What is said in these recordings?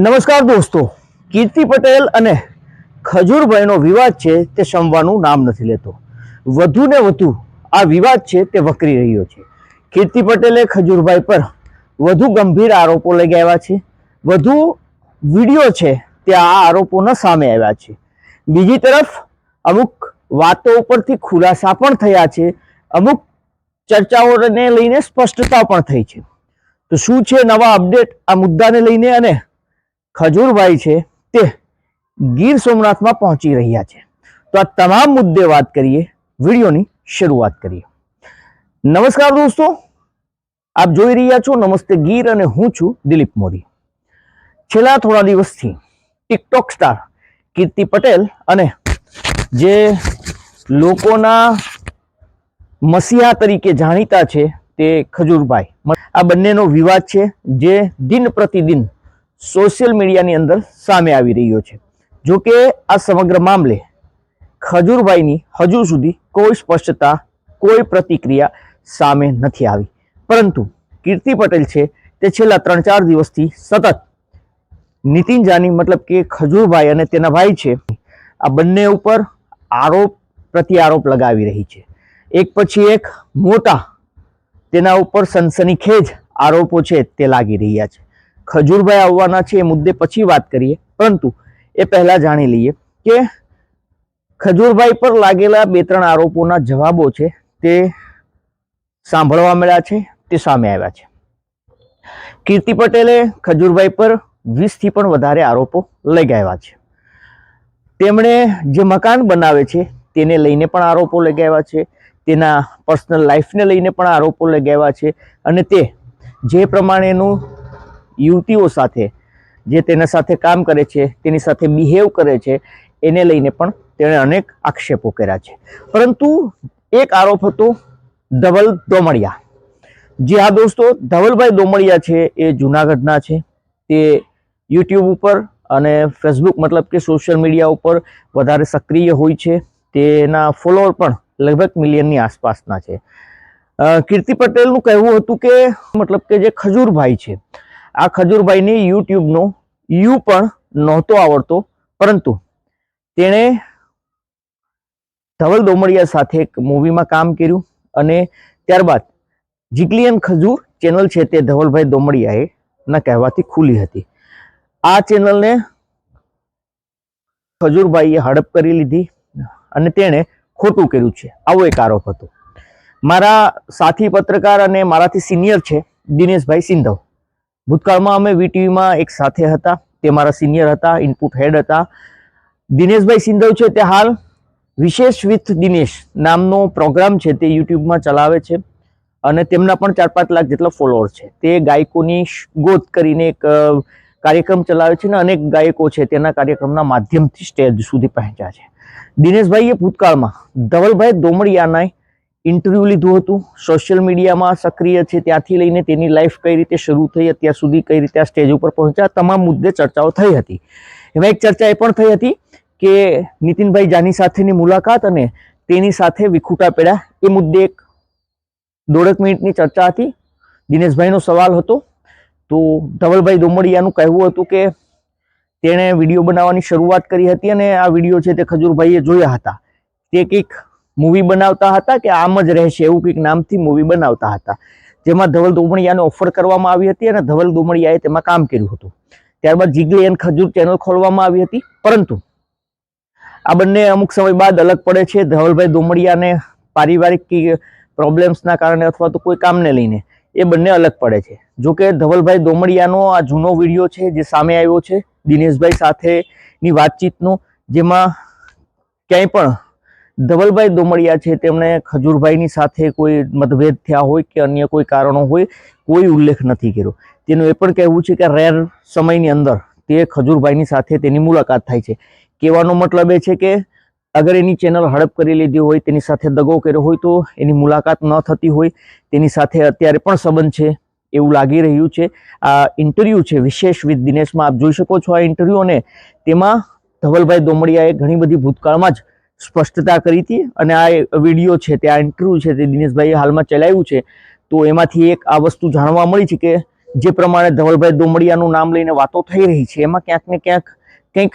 નમસ્કાર દોસ્તો, કીર્તિ પટેલ અને ખજૂરભાઈનો વિવાદ છે તે સમવાનું નામ નથી લેતો. વધુ ને વધુ આ વિવાદ છે તે વકરી રહ્યો છે. કીર્તિ પટેલે ખજૂરભાઈ પર વધુ ગંભીર આરોપો લગાવ્યા છે. વધુ વીડિયો છે તે આ આરોપોના સામે આવ્યા છે. બીજી તરફ અમુક વાતો ઉપરથી ખુલાસા પણ થયા છે. અમુક ચર્ચાઓને લઈને સ્પષ્ટતા પણ થઈ છે. તો શું છે નવા અપડેટ? આ મુદ્દાને લઈને અને ખજૂરભાઈ છે તે ગીર સોમનાથમાં પહોંચી રહ્યા છે. તો આ તમામ મુદ્દે વાત કરીએ, વિડીયોની શરૂઆત કરીએ. નમસ્કાર દોસ્તો, આપ જોઈ રહ્યા છો નમસ્તે ગીર અને હું છું દિલીપ મોદી. છેલ્લા થોડા દિવસથી ટિકટોક સ્ટાર કીર્તિ પટેલ અને જે લોકોના મસીહા તરીકે જાણીતા છે તે ખજૂરભાઈ. આ બંનેનો વિવાદ છે જે દિન પ્રતિદિન સોશિયલ મીડિયાની અંદર સામે આવી રહ્યો છે. જો કે આ સમગ્ર મામલે ખજૂરભાઈની હજુ સુધી કોઈ સ્પષ્ટતા, કોઈ પ્રતિક્રિયા સામે નથી આવી. પરંતુ કીર્તિ પટેલ છે તે છેલ્લા ત્રણ ચાર દિવસથી સતત નીતિન જાની મતલબ કે ખજૂરભાઈ અને તેના ભાઈ છે, આ બંને ઉપર આરોપ પ્રતિ આરોપ લગાવી રહી છે. એક પછી એક મોટા તેના ઉપર સનસનીખેજ આરોપો છે તે લાગી રહ્યા છે. ખજૂરભાઈ આવવાના છે એ મુદ્દે પછી વાત કરીએ. પરંતુ એ પહેલા જાણી લઈએ કે ખજૂરભાઈ પર લાગેલા બે ત્રણ આરોપોના જવાબો છે તે સાંભળવા મળ્યા છે, તે સામે આવ્યા છે. કીર્તિ પટેલે ખજૂરભાઈ પર વીસથી પણ વધારે આરોપો લગાવ્યા છે. તેમણે જે મકાન બનાવે છે તેને લઈને પણ આરોપો લગાવ્યા છે, તેના પર્સનલ લાઈફને લઈને પણ આરોપો લગાવ્યા છે અને તે જે પ્રમાણેનું યુવતીઓ સાથે જે તેના સાથે કામ કરે છે, તેની સાથે બિહેવ કરે છે, એને લઈને પણ તેણે અનેક આક્ષેપો કર્યા છે. પરંતુ એક આરોપ હતો ધવલ દોમડિયા. જે આ દોસ્તો, ધવલભાઈ દોમડિયા છે, એ જુનાગઢના છે. તે યુટ્યુબ ઉપર અને ફેસબુક મતલબ કે સોશિયલ મીડિયા ઉપર વધારે સક્રિય હોય છે. તેના ફોલોઅર પણ લગભગ મિલિયનની આસપાસના છે. કીર્તિ પટેલનું કહેવું હતું કે મતલબ કે જે ખજૂરભાઈ છે આ ખજૂરભાઈને યુટ્યુબનો યુ પણ નહોતો આવડતો, પરંતુ તેણે ધવલ દોમડિયા સાથે એક મૂવીમાં કામ કર્યું અને ત્યારબાદ જીગલિયન ખજૂર ચેનલ છે તે ધવલભાઈ દોમડિયાએ ના કહેવાથી ખુલી હતી. આ ચેનલને ખજૂરભાઈએ હડપ કરી લીધી અને તેણે ખોટું કર્યું છે. આવો એક આરોપ હતો. મારા સાથી પત્રકાર અને મારાથી સિનિયર છે દિનેશભાઈ સિંધવ. ભૂતકાળમાં અમે વીટીવીમાં એક સાથે હતા. તે મારા સિનિયર હતા ઇનપુટ હેડ હતા. દિનેશભાઈ સિંધવ છે તે હાલ. વિશેષ વિથ દિનેશ નામનો પ્રોગ્રામ છે તે યુટ્યુબમાં ચલાવે છે. અને તેમના પણ ચાર પાંચ લાખ જેટલા ફોલોઅર છે. તે ગાયકોની ગોત કરીને એક કાર્યક્રમ ચલાવે છે અને અનેક ગાયકો છે તેના કાર્યક્રમના માધ્યમથી સ્ટેજ સુધી પહોંચ્યા છે. દિનેશભાઈએ ભૂતકાળમાં ધવલભાઈ દોમડિયાના ઇન્ટરવ્યૂ લીધું હતું. સોશિયલ મીડિયામાં સક્રિય છે ત્યાંથી લઈને તેની લાઈફ કઈ રીતે શરૂ થઈ અત્યાર સુધી કઈ રીતે આ સ્ટેજ ઉપર પહોંચ્યા, તમામ મુદ્દે ચર્ચાઓ થઈ હતી. એમાં એક ચર્ચા એ પણ થઈ હતી કે નીતિનભાઈ જાની સાથેની મુલાકાત અને તેની સાથે વિખુટા પેડા એ મુદ્દે એક દોઢેક મિનિટની ચર્ચા હતી. દિનેશભાઈનો સવાલ હતો. તો ધવલભાઈ દોમડિયાનું કહેવું હતું કે તેણે વીડિયો બનાવવાની શરૂઆત કરી હતી અને આ વીડિયો છે તે ખજૂરભાઈએ જોયા હતા. તે કંઈક મૂવી બનાવતા હતા કે આમ જ રહેશે એવું કંઈક નામથી મૂવી બનાવતા હતા. જેમાં ધવલ દોમડિયાને ઓફર કરવામાં આવી હતી અને ધવલ દોમડિયાએ તેમાં કામ કર્યું હતું. ત્યારબાદ જીગલી એન ખજૂર ચેનલ ખોલવામાં આવી હતી. પરંતુ આ બંને અમુક સમય બાદ અલગ પડે છે. ધવલભાઈ દોમડિયાને પારિવારિક પ્રોબ્લેમ્સના કારણે અથવા તો કોઈ કામને લઈને એ બંને અલગ પડે છે. જો કે ધવલભાઈ દોમડિયાનો આ જૂનો વીડિયો છે જે સામે આવ્યો છે દિનેશભાઈ સાથેની વાતચીતનો, જેમાં ક્યાંય પણ ધવલભાઈ દોમડિયા છે, તેમણે ખજૂરભાઈની સાથે કોઈ મતભેદ થયા હોય કે અન્ય કોઈ કારણો હોય, કોઈ ઉલ્લેખ નથી કર્યો. તેનું એ પણ કહેવું છે કે રેર સમયની અંદર તે ખજૂરભાઈની સાથે તેની મુલાકાત થાય છે. કહેવાનો મતલબ એ છે કે અગર એની ચેનલ હડપ કરી લીધી હોય, તેની સાથે દગો કર્યો હોય, તો એની મુલાકાત ન થતી હોય, તેની સાથે અત્યારે પણ સંબંધ છે એવું લાગી રહ્યું છે. આ ઇન્ટરવ્યૂ છે, વિશેષ વિથ દિનેશમાં આપ જોઈ શકો છો આ ઇન્ટરવ્યૂ અને તેમાં ધવલભાઈ દોમડિયાએ ઘણી બધી ભૂતકાળમાં જ સ્પષ્ટતા કરી હતી અને આ વીડિયો છે, તે આ ઇન્ટરવ્યૂ છે તે દિનેશભાઈએ હાલમાં ચલાવ્યું છે. તો એમાંથી એક આ વસ્તુ જાણવા મળી છે કે જે પ્રમાણે ધવલભાઈ દોમડિયાનું નામ લઈને વાતો થઈ રહી છે, એમાં ક્યાંક ને ક્યાંક કંઈક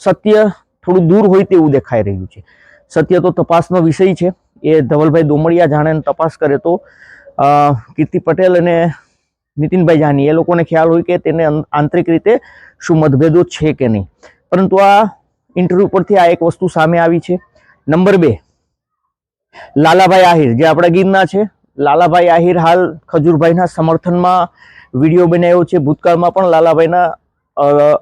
સત્ય થોડું દૂર હોય તેવું દેખાઈ રહ્યું છે. સત્ય તો તપાસનો વિષય છે, એ ધવલભાઈ દોમડિયા જાણે તપાસ કરે તો કીર્તિ પટેલ અને નીતિનભાઈ જાની, એ લોકોને ખ્યાલ હોય કે તેને આંતરિક રીતે શું મતભેદો છે કે નહીં. પરંતુ આ ઇન્ટરવ્યુ પરથી આ એક વસ્તુ સામે આવી છે. નંબર બે. લાલાભાઈ આહિર, જે આપણા ગીરના છે. લાલાભાઈ આહિર હાલ ખજૂરભાઈના સમર્થનમાં વીડિયો બનાવ્યો છે. ભૂતકાળમાં પણ લાલાભાઈના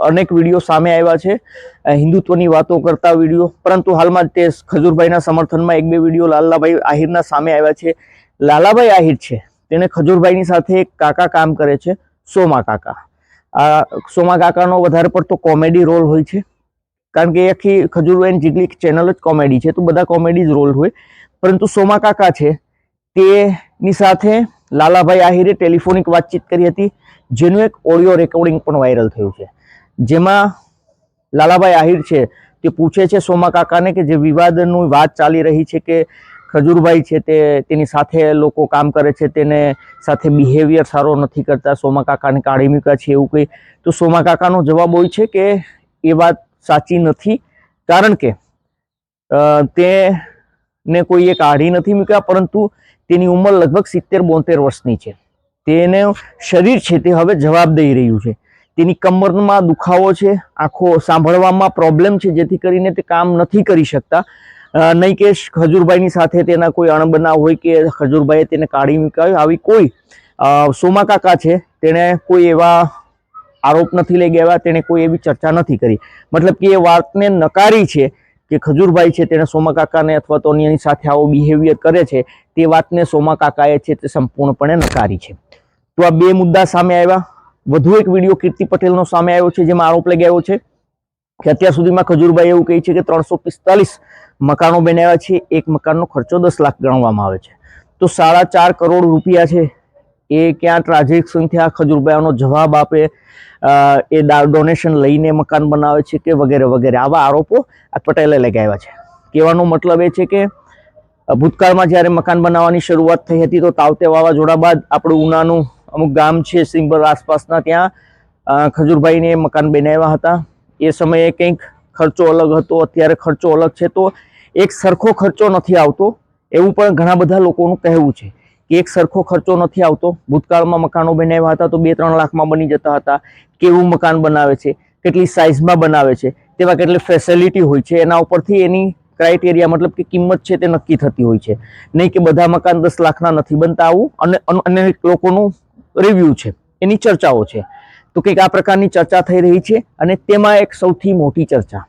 અનેક વીડિયો સામે આવ્યા છે. હિન્દુત્વની વાતો કરતા વીડિયો, પરંતુ હાલમાં તે ખજૂરભાઈના સમર્થનમાં એક બે વીડિયો લાલાભાઈ આહિરના સામે આવ્યા છે. લાલાભાઈ આહિર છે. તેને ખજૂરભાઈની સાથે એક કાકા કામ કરે છે. સોમા કાકા. આ, સોમા કાકાનો વધારે પડતો કોમેડી રોલ હોય છે. કારણ કે આખી ખજૂરભાઈ જીગલી ચેનલ જ કોમેડી છે, તો બધા કોમેડી જ રોલ હોય. પરંતુ સોમા કાકા છે, તેની સાથે લાલાભાઈ આહિરે ટેલિફોનિક વાતચીત કરી હતી, જેનું એક ઓડિયો રેકોર્ડિંગ પણ વાયરલ થયું છે. જેમાં લાલાભાઈ આહિર છે, તે પૂછે છે સોમા કાકાને કે જે વિવાદની વાત ચાલી રહી છે કે ખજૂરભાઈ છે તે તેની સાથે લોકો કામ કરે છે, તેને સાથે બિહેવિયર સારો નથી કરતા, સોમા કાકાને કાઢી મૂક્યા છે એવું કંઈ. તો સોમા કાકાનો જવાબ હોય છે કે એ વાત સાચી નથી. કારણ કે તેને કોઈએ કાઢી નથી મૂક્યા, પરંતુ તેની ઉંમર લગભગ સિત્તેર બોતેર વર્ષની છે. તેને શરીર છે તે હવે જવાબ દઈ રહ્યું છે. તેની કમરમાં દુખાવો છે, આંખો સાંભળવામાં પ્રોબ્લેમ છે, જેથી કરીને તે કામ નથી કરી શકતા. નહીં કે ખજૂરભાઈની સાથે તેના કોઈ અણબનાવ હોય કે ખજૂરભાઈએ તેને કાઢી મૂક્યા હોય, આવી કોઈ સોમા કાકા છે, તેણે કોઈ એવા આરોપ નથી લઈ ગયા તેણે કોઈ એવી ચર્ચા નથી કરી. મતલબ કે એ વાતને નકારી છે કે ખજૂરભાઈ છે, તેણે સોમા કાકાને અથવા તો અન્યની સાથે આવો બિહેવિયર કરે છે, તે વાતને સોમા કાકાએ છે તે સંપૂર્ણપણે નકારી છે. તો આ બે મુદ્દા સામે આવ્યા. વધુ એક વીડિયો કીર્તિ પટેલનો સામે આવ્યો છે, જેમાં આરોપ લગાવ્યો છે કે અત્યાર સુધીમાં ખજૂરભાઈ એવું કહે છે કે ત્રણસો પિસ્તાલીસ મકાનો બનાવ્યા છે, એક મકાનનો ખર્ચો દસ લાખ ગણવામાં આવે છે. તો સાડા ચાર કરોડ રૂપિયા છે એ ક્યાં ટ્રાન્ઝેક્શનથી આ ખજૂરભાઈનો જવાબ આપે એ ડોનેશન લઈને મકાન બનાવે છે કે વગેરે વગેરે. આવા આરોપો આ પટેલે લગાવ્યા છે. કહેવાનો મતલબ એ છે કે ભૂતકાળમાં જ્યારે મકાન બનાવવાની શરૂઆત થઈ હતી તો તાવતે વાવાઝોડા બાદ આપણું ઉનાનું અમુક ગામ છે સિંગબર આસપાસના ત્યાં ખજૂરભાઈને મકાન બનાવ્યા હતા. એ સમયે કંઈક ખર્ચો અલગ હતો, અત્યારે ખર્ચો અલગ છે તો એક સરખો ખર્ચો નથી આવતો. એવું પણ ઘણા બધા લોકોનું કહેવું છે. કે એક સરખો ખર્ચો નથી આવતો. ભૂતકાળમાં મકાનો બનાવ્યા હતા તો બે ત્રણ લાખમાં બની જતા હતા. કેવું મકાન બનાવે છે? કેટલી સાઇઝમાં બનાવે છે? તેવા કેટલી ફેસિલિટી હોય છે? એના ઉપરથી એની ક્રાઇટેરિયા મતલબ કે કિંમત છે તે નક્કી થતી હોય છે. નહીં કે બધા મકાન દસ લાખના નથી બનતા આવું અને અન- અનેક લોકોનું રિવ્યૂ છે. એની ચર્ચાઓ છે. તો કંઈક આ પ્રકારની ચર્ચા થઈ રહી છે અને તેમાં એક સૌથી મોટી ચર્ચા.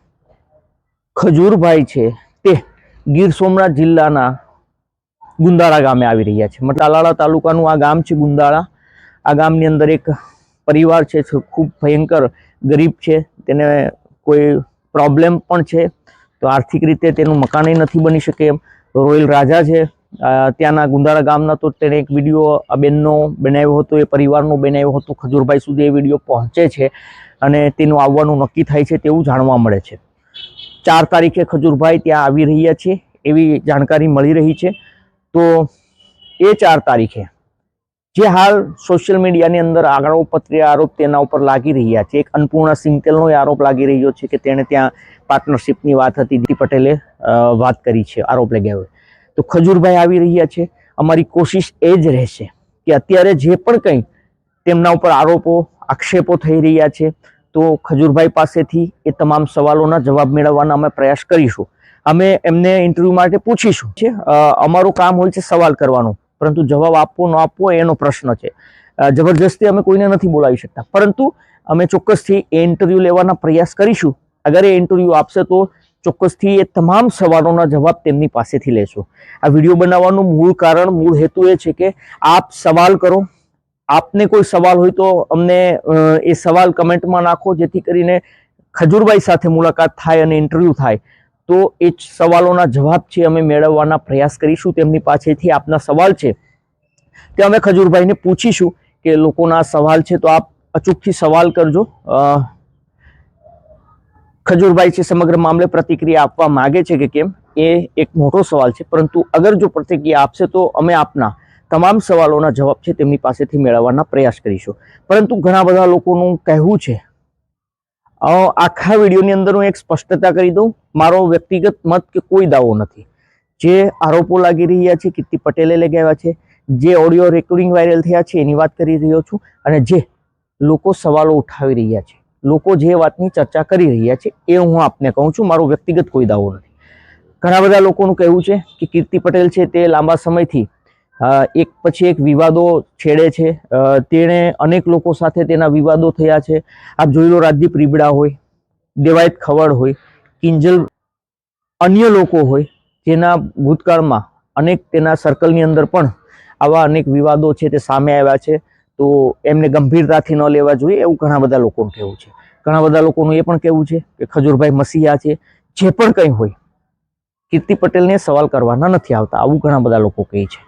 ખજૂરભાઈ છે તે ગીર સોમનાથ જિલ્લાના ગુંદાળા ગામે આવી રહ્યા છે. તાલાળા તાલુકાનું આ ગામ છે ગુંદાળા. આ ગામની અંદર એક પરિવાર છે ખૂબ ભયંકર ગરીબ છે. તેને કોઈ પ્રોબ્લેમ પણ છે. તો આર્થિક રીતે તેનું મકાન નથી બની શકે એમ. રોયલ રાજા છે. ત્યાંના ગુંદાળા ગામના તો તેણે એક વીડિયો આ બેનનો બનાવ્યો હતો, એ પરિવારનો બનાવ્યો હતો. ખજૂરભાઈ સુધી એ વીડિયો પહોંચે છે અને તેનું આવવાનું નક્કી થાય છે તેવું જાણવા મળે છે. ચાર તારીખે ખજૂરભાઈ ત્યાં આવી રહ્યા છે. એવી જાણકારી મળી રહી છે. તો એ ચાર તારીખે જે હાલ સોશિયલ મીડિયાની અંદર આરોપપત્રી આરોપ તેના ઉપર લાગી રહ્યા છે. એક અન્નપૂર્ણા સિંગતેલનો આરોપ લાગી રહ્યો છે કે તેણે ત્યાં પાર્ટનરશિપની વાત હતી. દી પટેલે વાત કરી છે, આરોપ લગાવ્યો તો ખજૂરભાઈ આવી રહ્યા છે. અમારી કોશિશ એ જ રહેશે કે અત્યારે જે પણ કંઈ તેમના ઉપર આરોપો, આક્ષેપો થઈ રહ્યા છે, તો ખજૂરભાઈ પાસેથી એ તમામ સવાલોના જવાબ મેળવવાના અમે પ્રયાસ કરીશું. અમે એમને ઇન્ટરવ્યૂ માટે પૂછીશું. છે? અમારું કામ હોય છે સવાલ કરવાનું. પરંતુ જવાબ આપવો, ન આપવો એનો પ્રશ્ન છે. જબરજસ્તી અમે કોઈને નથી બોલાવી શકતા. પરંતુ અમે ચોક્કસથી એ ઇન્ટરવ્યૂ લેવાના પ્રયાસ કરીશું. અગર એ ઇન્ટરવ્યૂ આપશે તો ચોક્કસથી એ તમામ સવાલોના જવાબ તેમની પાસેથી લેશું. આ વીડિયો બનાવવાનું મૂળ કારણ, મૂળ હેતુ એ છે કે આપ સવાલ કરો. આપને કોઈ સવાલ હોય તો અમને એ સવાલ કમેન્ટમાં નાખો. જેથી કરીને ખજૂરભાઈ સાથે મુલાકાત થાય અને ઇન્ટરવ્યૂ થાય. તો એ સવાલોના જવાબ છે અમે મેળવવાના પ્રયાસ કરીશું. તેમની પાસેથી આપના સવાલ છે. તે અમે ખજૂરભાઈને પૂછીશું કે લોકોના સવાલ છે તો આપ અચૂકથી સવાલ કરજો. ખજૂરભાઈ છે સમગ્ર મામલે પ્રતિક્રિયા આપવા માગે છે કે કેમ? એ એક મોટો સવાલ છે. પરંતુ અગર જો પ્રતિક્રિયા આપશે તો અમે આપના તમામ સવાલોના જવાબ છે તેમની પાસેથી મેળવવાના પ્રયાસ કરીશું. પરંતુ ઘણા બધા લોકોનું કહેવું છે આખા વિડીયોની અંદર હું એક સ્પષ્ટતા કરી દઉં. મારો વ્યક્તિગત મત કે કોઈ દાવો નથી. જે આરોપો લાગી રહ્યા છે, કીર્તિ પટેલે લગાવ્યા છે, જે ઓડિયો રેકોર્ડિંગ વાયરલ થયા છે, એની વાત કરી રહ્યો છું અને જે લોકો સવાલો ઉઠાવી રહ્યા છે, લોકો જે વાતની ચર્ચા કરી રહ્યા છે, એ હું આપને કહું છું, મારો વ્યક્તિગત કોઈ દાવો નથી. ઘણા બધા લોકોનું કહેવું છે કે કીર્તિ પટેલ છે તે લાંબા સમયથી એક પછી એક વિવાદો છેડે છે. તેણે અનેક લોકો સાથે તેના વિવાદો થયા છે. આપ જોઈ લો રાજદીપ રીબડા હોય, દેવાયત ખવડ હોય, કિંજલ અન્ય લોકો હોય, જેના ભૂતકાળમાં અનેક તેના સર્કલની અંદર પણ આવા અનેક વિવાદો છે તે સામે આવ્યા છે. તો એમને ગંભીરતાથી ન લેવા જોઈએ એવું ઘણા બધા લોકોનું કહેવું છે. ઘણા બધા લોકોનું એ પણ કહેવું છે કે ખજૂરભાઈ મસીહા છે, જે પણ કંઈ હોય, કીર્તિ પટેલને સવાલ કરવાના નથી આવતા. આવું ઘણા બધા લોકો કહે છે.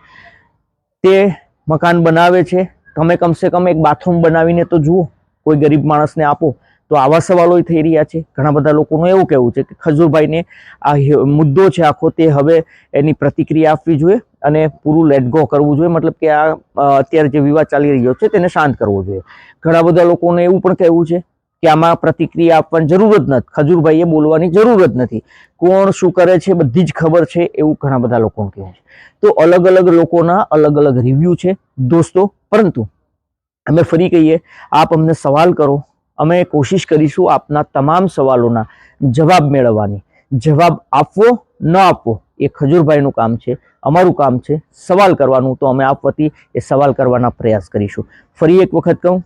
તે મકાન બનાવે છે. તમે કમસે કમ એક બાથરૂમ બનાવીને તો જુઓ. કોઈ ગરીબ માણસને આપો. તો આવા સવાલો થઈ રહ્યા છે. ઘણા બધા લોકોનું એવું કહેવું છે કે ખજૂરભાઈને આ મુદ્દો છે આખો તે હવે એની પ્રતિક્રિયા આપવી જોઈએ અને પૂરું લેટ કરવું જોઈએ. મતલબ કે આ અત્યારે જે વિવાદ ચાલી રહ્યો છે તેને શાંત કરવો જોઈએ. ઘણા બધા લોકોને એવું પણ કહેવું છે કે આમાં પ્રતિક્રિયા આપવાની જરૂર જ નથી. ખજૂરભાઈએ બોલવાની જરૂર જ નથી. કોણ શું કરે છે બધી જ ખબર છે એવું ઘણા બધા લોકોનું કહેવું છે. તો અલગ અલગ લોકોના અલગ અલગ રિવ્યૂ છે દોસ્તો. પરંતુ અમે ફરી કહીએ, આપ અમને સવાલ કરો. અમે કોશિશ કરીશું આપના તમામ સવાલોના જવાબ મેળવવાની. જવાબ આપવો, ન આપવો, એ ખજૂરભાઈનું કામ છે. અમારું કામ છે સવાલ કરવાનું. તો અમે આપ વતી એ સવાલ કરવાના પ્રયાસ કરીશું. ફરી એક વખત કહું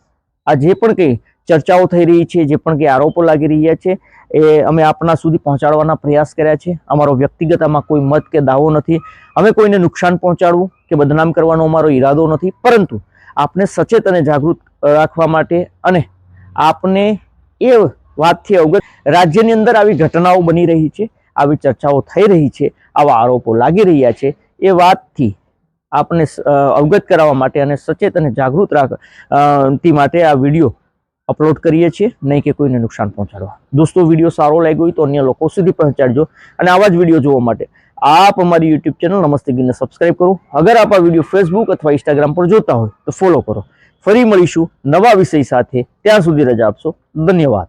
આ જે પણ કંઈ ચર્ચાઓ થઈ રહી છે જે પણ કંઈ આરોપો લાગી રહ્યા છે એ અમે આપના સુધી પહોંચાડવાના પ્રયાસ કર્યા છે અમારો વ્યક્તિગત આમાં કોઈ મત કે દાવો નથી અમે કોઈને નુકસાન પહોંચાડવું કે બદનામ કરવાનો અમારો ઈરાદો નથી પરંતુ આપને સચેત અને જાગૃત રાખવા માટે અને આપને એ વાતથી અવગત રાજ્યની અંદર આવી ઘટનાઓ બની રહી છે આવી ચર્ચાઓ થઈ રહી છે આવા આરોપો લાગી રહ્યા છે એ વાતથી આપને અવગત કરાવવા માટે અને સચેત અને જાગૃત રાખ તે માટે આ વીડિયો અપલોડ કરીએ છીએ, નહીં કે કોઈને નુકસાન પહોંચાડવા. દોસ્તો, વીડિયો સારો લાગ્યો હોય તો અન્ય લોકો સુધી પહોંચાડજો અને આવા જ વીડિયો જોવા માટે આપ અમારી યુટ્યુબ ચેનલ નમસ્તે ગીરને સબસ્ક્રાઇબ કરો. અગર આપ આ વીડિયો ફેસબુક અથવા ઇન્સ્ટાગ્રામ પર જોતા હોય તો ફોલો કરો. ફરી મળીશું નવા વિષય સાથે. ત્યાં સુધી રજા આપશો. ધન્યવાદ.